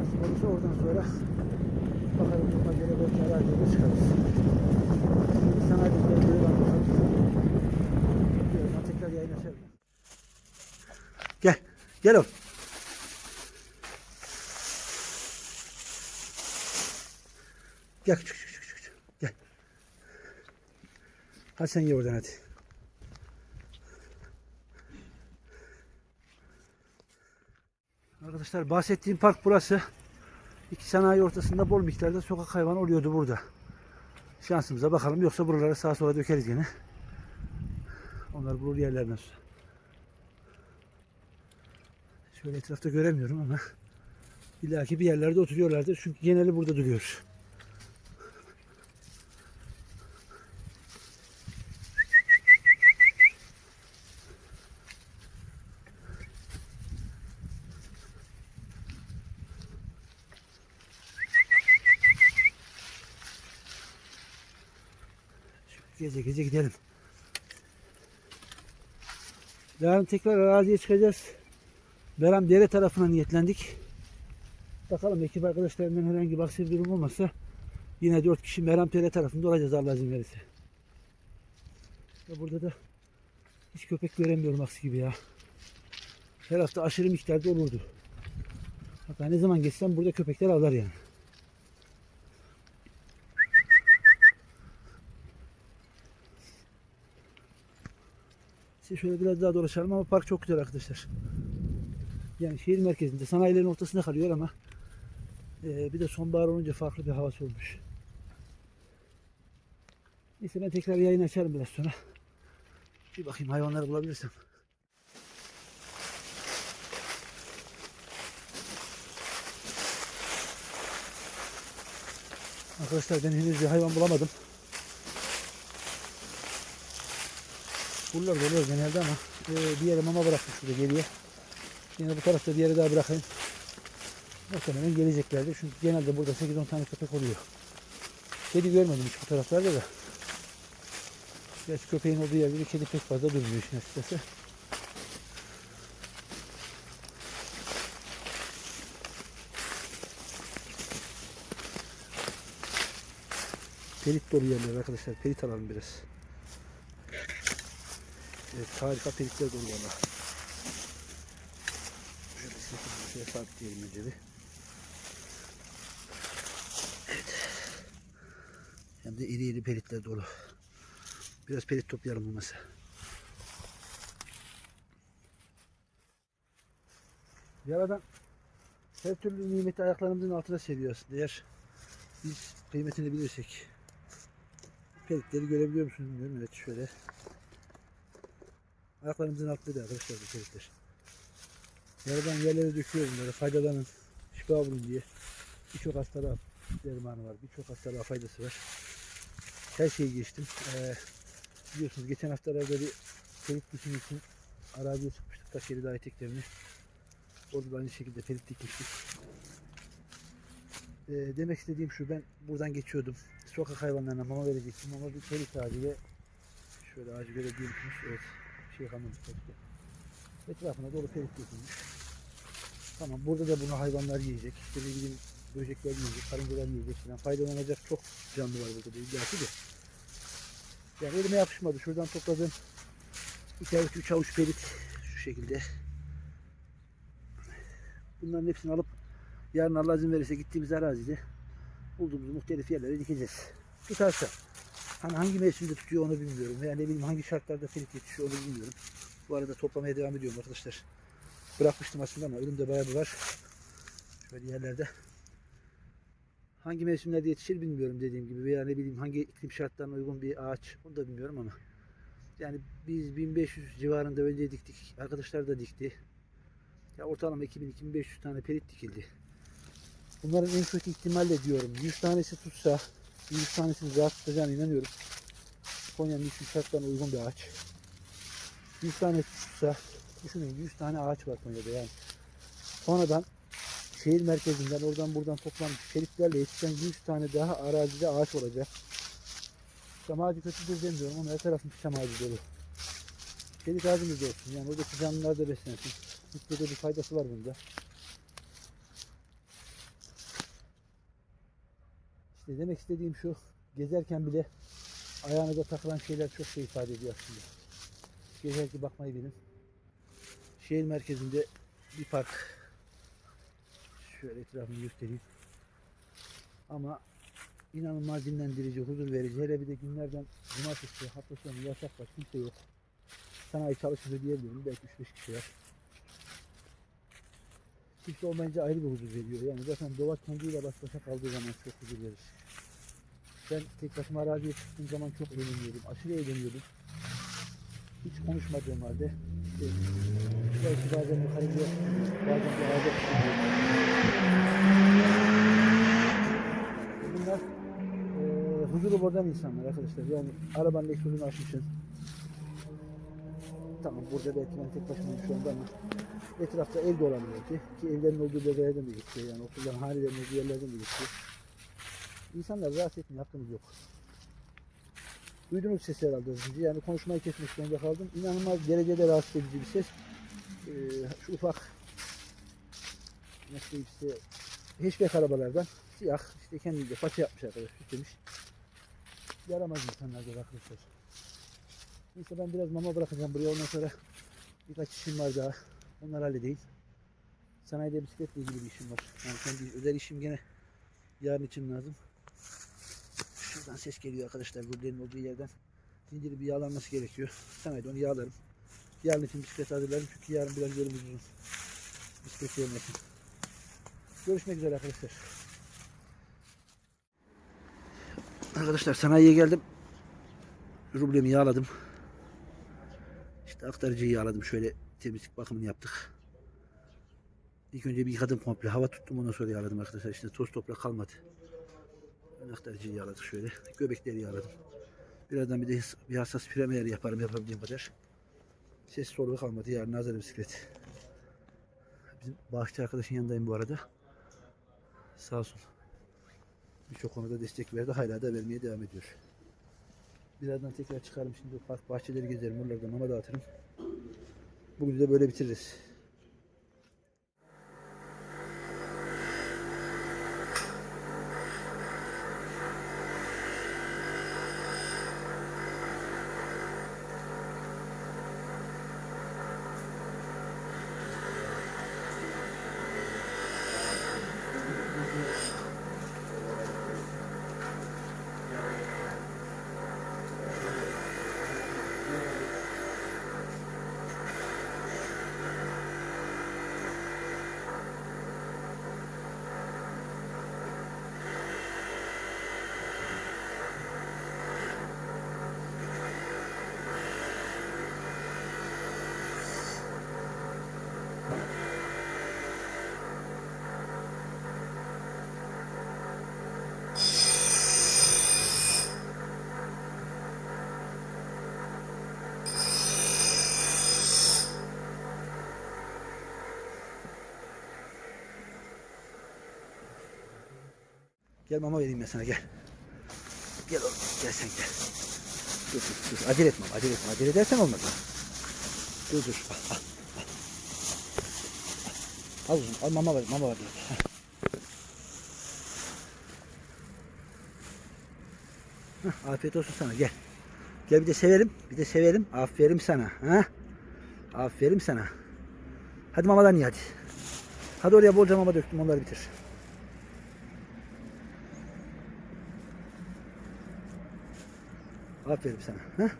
Nasıl olursa oradan sonra bakalım duruma göre belki araziye de çıkarız. Şimdi sana bir böyle bakalım. Birazdan tekrar yayın açarım. Gel. Gel oğlum. Gel küçük küçük. küçük. Gel. Hadi sen ye oradan hadi. Arkadaşlar bahsettiğim park burası. İki sanayi ortasında bol miktarda sokak hayvanı oluyordu burada. Şansımıza bakalım yoksa buralara sağa sola dökeriz gene. Onlar bulur yerlerden. Şöyle etrafta göremiyorum ama illaki bir yerlerde oturuyorlardır. Çünkü geneli burada duruyor. Gece gece gidelim. Yarın tekrar araziye çıkacağız. Beram dere tarafına niyetlendik. Bakalım ekip arkadaşlarımdan herhangi bir aksi durum olmazsa yine dört kişi Meram Dere tarafında olacağız Allah izin verirse. Ya burada da hiç köpek göremiyorum aksi gibi ya. Her hafta aşırı miktarda olurdu. Hatta ne zaman geçsem burada köpekler avlar yani. Şöyle biraz daha dolaşalım ama park çok güzel arkadaşlar. Yani şehir merkezinde, sanayilerin ortasında kalıyor ama eee, bir de sonbahar olunca farklı bir havası olmuş. Neyse ben tekrar yayın açarım biraz sonra. Bir bakayım hayvanları bulabilirsem. Arkadaşlar ben henüz bir hayvan bulamadım. Buralarda oluyor genelde ama e, bir yere mama bırakmış şurada geriye. Yine bu tarafta bir yere daha bırakayım. Muhtemelen geleceklerdir. Çünkü genelde burada 8-10 tane köpek oluyor. Kedi görmedim hiç bu taraflarda da. Gerçi köpeğin olduğu yerde bir kedi pek fazla durmuyor işin açıkçası. Pelit dolu yerler arkadaşlar. Pelit alalım biraz. Evet, harika pelitler dolu valla. Şöyle sırtımızı şöyle sabitleyelim önce bir. Evet. Hem de iri iri pelitler dolu. Biraz pelit toplayalım bu masa. Yaradan her türlü nimeti ayaklarımızın altına seriyor aslında. Eğer biz kıymetini bilirsek. Pelitleri görebiliyor musunuz bilmiyorum. Evet şöyle. Ayaklarımızın altında da arkadaşlar bu pelitler. Yaradan yerlere döküyor bunları. Faydalanın. Şifa bulun diye. Birçok hastalığa dermanı var. Birçok hastalığa faydası var. Her şeyi geçtim. Ee, biliyorsunuz geçen haftalarda bir pelit dikimi için araziye çıkmıştık. Taşyeri dahi teklerini. Orada da aynı şekilde pelit dikmiştik. Ee, demek istediğim şu ben buradan geçiyordum. Sokak hayvanlarına mama verecektim ama bir pelit ağacı ve şöyle ağacı görebiliyor? Evet. Şey kalmamış başka. Etrafına dolu pelit dökülmüş. Tamam burada da bunu hayvanlar yiyecek. İşte ne bileyim böcekler yiyecek, karıncalar yiyecek falan. Faydalanacak çok canlı var burada da illaki de. Yani elime yapışmadı. Şuradan topladım. İki avuç, üç avuç pelit şu şekilde. Bunların hepsini alıp yarın Allah izin verirse gittiğimiz arazide bulduğumuz muhtelif yerlere dikeceğiz. Tutarsa. Hani hangi mevsimde tutuyor onu bilmiyorum. Veya ne bileyim hangi şartlarda pelit yetişiyor onu bilmiyorum. Bu arada toplamaya devam ediyorum arkadaşlar. Bırakmıştım aslında ama önümde bayağı bir var. Şöyle yerlerde. Hangi mevsimlerde yetişir bilmiyorum dediğim gibi. Veya ne bileyim hangi iklim şartlarına uygun bir ağaç onu da bilmiyorum ama. Yani biz 1500 civarında önce diktik. Arkadaşlar da dikti. Ya ortalama 2000-2500 tane pelit dikildi. Bunların en kötü ihtimalle diyorum 100 tanesi tutsa 100 tanesini rahat tutacağına inanıyorum. Konya'nın iklim şartlarına uygun bir ağaç. 100 tane tutsa düşünün 100 tane ağaç var Konya'da yani. Sonradan şehir merkezinden oradan buradan toplanmış çeliklerle yetişen 100 tane daha arazide ağaç olacak. Çam ağacı kötüdür demiyorum ama her tarafım çam ağacı dolu. Çelik ağzımızda olsun. Yani oradaki canlılar da beslensin. Mutluda bir faydası var bunda. İşte demek istediğim şu. Gezerken bile ayağınıza takılan şeyler çok şey ifade ediyor aslında. Gezerken bakmayı bilin. Şehir merkezinde bir park. Şöyle etrafını göstereyim. Ama inanılmaz dinlendirici, huzur verici. Hele bir de günlerden cumartesi, hafta sonu yasak var, kimse yok. Sanayi çalışmıyor diyebilirim. Belki 3-5 kişi var. Kimse olmayınca ayrı bir huzur veriyor. Yani zaten doğa kendiyle baş başa kaldığı zaman çok huzur verir. Ben tek başıma araziye çıktığım zaman çok eğleniyordum. Aşırı eğleniyordum. Hiç konuşmadığım halde işte belki bazen yukarı gidiyor, bazen bir ağaca. Bunlar eee huzuru bozan insanlar arkadaşlar. Yani arabanın egzozunu açmışsın. Tamam burada belki ben tek başımayım şu anda ama etrafta ev de olabilir ki. Evlerin olduğu bölgelerden de geçiyor. Yani okulların hanelerin olduğu yerlerden de geçiyor. İnsanlar rahatsız etmeye hakkımız yok. Duydunuz sesi herhalde önce. Yani konuşmayı kesmek zorunda kaldım. İnanılmaz derecede rahatsız edici bir ses. Ee, şu ufak nasıl diyeyim size hatchback arabalardan siyah işte kendince paça yapmış arkadaş süslemiş. Yaramaz insanlar diyor arkadaşlar. Neyse ben biraz mama bırakacağım buraya ondan sonra birkaç işim var daha. Onları halledeyim. Sanayide bisikletle ilgili bir işim var. Yani kendi özel işim gene yarın için lazım. Şuradan ses geliyor arkadaşlar. Gürlerin olduğu yerden. Zinciri bir yağlanması gerekiyor. Sanayide onu yağlarım. Yarın için bisiklet hazırlarım. Çünkü yarın biraz yolumuz uzun. Bisiklet yolmasın. Görüşmek üzere arkadaşlar. Arkadaşlar sanayiye geldim. Rublemi yağladım. İşte aktarıcıyı yağladım. Şöyle temizlik bakımını yaptık. İlk önce bir yıkadım komple. Hava tuttum ondan sonra yağladım arkadaşlar. İşte toz toprak kalmadı. Ön aktarıcıyı yağladık şöyle. Göbekleri yağladım. Birazdan bir de bir hassas premer yaparım yapabildiğim kadar. Ses soluğu kalmadı. Yarın hazır bisiklet. Bizim bahçe arkadaşın yanındayım bu arada. Sağ olsun. Birçok konuda destek verdi. Hala da vermeye devam ediyor. Birazdan tekrar çıkarım şimdi park bahçeleri gezerim. Oralardan mama dağıtırım. Bugün de böyle bitiririz. Gel mama vereyim ben sana gel. Gel oğlum gel sen gel. Dur dur dur acele etme acele etme acele edersen olmaz. Dur dur al al. Al, al, oğlum, al mama var mama var. Heh. Heh, afiyet olsun sana gel. Gel bir de severim bir de severim. Aferin sana. Ha? Aferin sana. Hadi mamadan ye hadi. Hadi oraya bolca mama döktüm onları bitir. Aferin sana. Ha?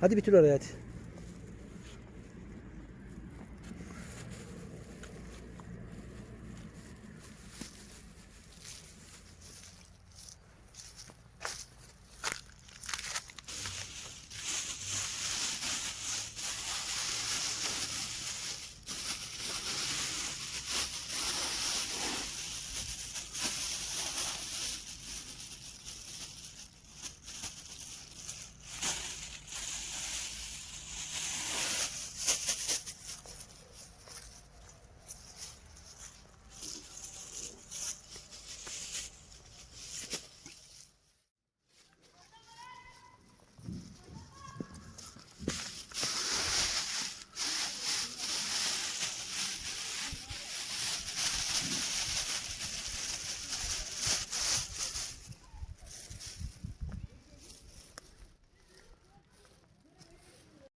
Hadi bitir oraya hadi.